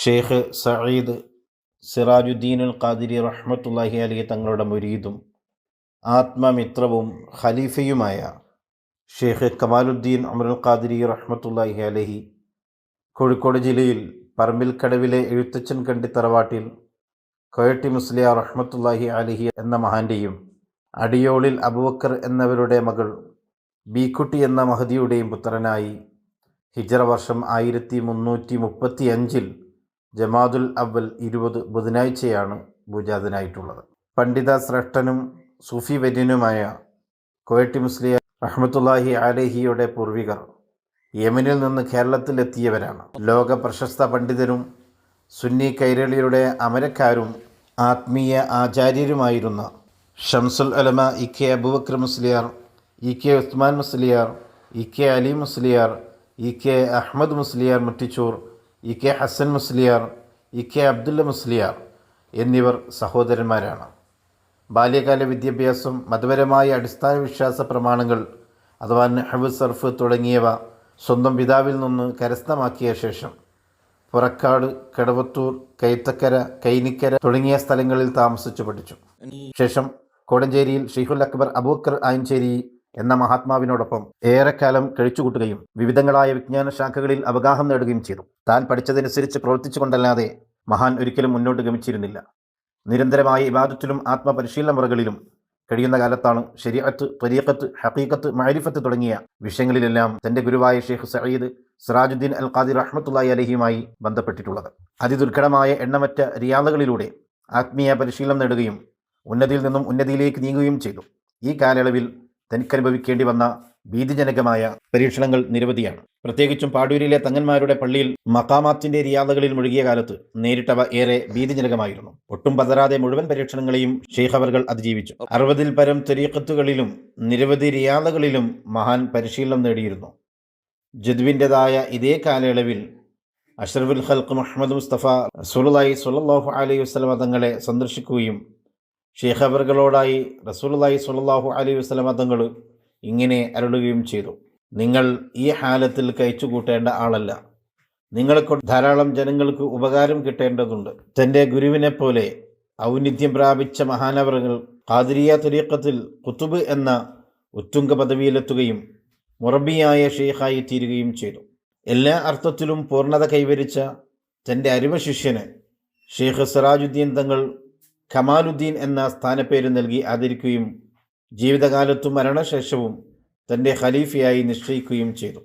ഷെയ്ഖ് സഈദ് സിറാജുദ്ദീൻ അൽ ഖാദിരി റഹ്മത്തുല്ലാഹി അലി തങ്ങളുടെ മുരീദും ആത്മമിത്രവും ഖലീഫയുമായ ഷെയ്ഖ് കമാലുദ്ദീൻ അമരുൽ ഖാദിരി റഹ്മത്തുല്ലാഹി അലഹി കോഴിക്കോട് ജില്ലയിൽ പറമ്പിൽക്കടവിലെ എഴുത്തച്ഛൻ കണ്ടി തറവാട്ടിൽ കൊയട്ടി മുസ്ലിയ റഹ്മത്തുല്ലാഹി അലഹി എന്ന മഹാന്റെയും അടിയോളിൽ അബുബക്കർ എന്നവരുടെ മകൾ ബീക്കുട്ടി എന്ന മഹദിയുടെയും പുത്രനായി ഹിജറ വർഷം ആയിരത്തി മുന്നൂറ്റി മുപ്പത്തി അഞ്ചിൽ ജമാദുൽ അവൽ ഇരുപത് ബുധനാഴ്ചയാണ് ഭൂജാതനായിട്ടുള്ളത് പണ്ഡിത ശ്രേഷ്ഠനും സൂഫി വര്യനുമായ കോയട്ടി മുസ്ലിയ റഹ്മത്തുല്ലാഹി അലഹിയുടെ പൂർവികർ യമനിൽ നിന്ന് കേരളത്തിലെത്തിയവരാണ്. ലോക പ്രശസ്ത പണ്ഡിതരും സുന്നി കൈരളിയുടെ അമരക്കാരും ആത്മീയ ആചാര്യരുമായിരുന്ന Shamsul Ulama E K Abubakar Musliyar E K Usman Musliyar E K Ali Musliyar E K Ahmed Musliyar Muttichur E K Hasan Musliyar E K Abdulla Musliyar എന്നിവർ സഹോദരന്മാരാണ്. ബാല്യകാല വിദ്യാഭ്യാസം മതപരമായ അടിസ്ഥാന വിശ്വാസ പ്രമാണങ്ങൾ അഥവാ നെഹബ് സർഫ് തുടങ്ങിയവ സ്വന്തം പിതാവിൽ നിന്ന് കരസ്ഥമാക്കിയ ശേഷം പുറക്കാട് കടവത്തൂർ കൈത്തക്കര കൈനിക്കര തുടങ്ങിയ സ്ഥലങ്ങളിൽ താമസിച്ചു പഠിച്ചു. ശേഷം കോടഞ്ചേരിയിൽ ഷെയ്ഖുൽ അക്ബർ അബൂക്കർ ആയഞ്ചേരി എന്ന മഹാത്മാവിനോടൊപ്പം ഏറെക്കാലം കഴിച്ചുകൂട്ടുകയും വിവിധങ്ങളായ വിജ്ഞാന ശാഖകളിൽ അവഗാഹം നേടുകയും ചെയ്തു. താൻ പഠിച്ചതനുസരിച്ച് പ്രവർത്തിച്ചുകൊണ്ടല്ലാതെ മഹാൻ ഒരിക്കലും മുന്നോട്ട് ഗമിച്ചിരുന്നില്ല. നിരന്തരമായ ഇബാദത്തിലും ആത്മപരിശീലന മുറകളിലും കഴിയുന്ന കാലത്താണ് ശരീഅത്ത് ത്വരീഖത്ത് ഹക്കീക്കത്ത് മാരിഫത്ത് തുടങ്ങിയ വിഷയങ്ങളിലെല്ലാം തന്റെ ഗുരുവായ ഷെയ്ഖ് സയ്യിദ് സിറാജുദ്ദീൻ അൽ ഖാദിർ റഹ്മത്തുല്ലാഹി അലഹിയുമായി ബന്ധപ്പെട്ടിട്ടുള്ളത്. അതിദുർഘടമായ എണ്ണമറ്റ റിയാദകളിലൂടെ ആത്മീയ പരിശീലനം നേടുകയും ഉന്നതിയിൽ നിന്നും ഉന്നതിയിലേക്ക് നീങ്ങുകയും ചെയ്തു. ഈ കാലയളവിൽ തനിക്കനുഭവിക്കേണ്ടി വന്ന ഭീതിജനകമായ പരീക്ഷണങ്ങൾ നിരവധിയാണ്. പ്രത്യേകിച്ചും പാടൂരിലെ തങ്ങന്മാരുടെ പള്ളിയിൽ മക്കാമാത്തിന്റെ റിയാദകളിൽ മുഴുകിയ കാലത്ത് നേരിട്ടവ ഏറെ ഭീതിജനകമായിരുന്നു. ഒട്ടും പതരാതെ മുഴുവൻ പരീക്ഷണങ്ങളെയും ഷെയ്ഖവറുകൾ അതിജീവിച്ചു. അറുപതിൽ പരം തെരീക്കത്തുകളിലും നിരവധി റിയാദകളിലും മഹാൻ പരിശീലനം നേടിയിരുന്നു. ജദ്വിന്റെതായ ഇതേ കാലയളവിൽ അഷ്റഫുൽ ഖൽക്ക് മുഹമ്മദ് മുസ്തഫ സുലായി സുലല്ലാഹു അലൈഹി വസല്ലം തങ്ങളെ സന്ദർശിക്കുകയും ഷേഖബറുകളോടായി റസൂലുള്ളാഹി സ്വല്ലല്ലാഹു അലൈഹി വസല്ലം തങ്ങൾ ഇങ്ങനെ അരുളുകയും ചെയ്തു. നിങ്ങൾ ഈ ഹാലത്തിൽ കഴിച്ചു കൂട്ടേണ്ട ആളല്ല. നിങ്ങളെക്കൊണ്ട് ധാരാളം ജനങ്ങൾക്ക് ഉപകാരം കിട്ടേണ്ടതുണ്ട്. തന്റെ ഗുരുവിനെ പോലെ ഔന്നിധ്യം പ്രാപിച്ച മഹാനവറുകൾ ഖാദിരിയ തുരീക്കത്തിൽ കുത്തുബ് എന്ന ഉത്തുംഗ പദവിയിലെത്തുകയും മുറബിയായ ഷെയ്ഖായി തീരുകയും ചെയ്തു. എല്ലാ അർത്ഥത്തിലും പൂർണത കൈവരിച്ച തന്റെ അരുമ ശിഷ്യന് ഷെയ്ഖ് സിറാജുദ്ദീൻ തങ്ങൾ കമാലുദ്ദീൻ എന്ന സ്ഥാനപ്പേര് നൽകി ആദരിക്കുകയും ജീവിതകാലത്തും മരണശേഷവും തന്റെ ഖലീഫയായി നിശ്ചയിക്കുകയും ചെയ്തു.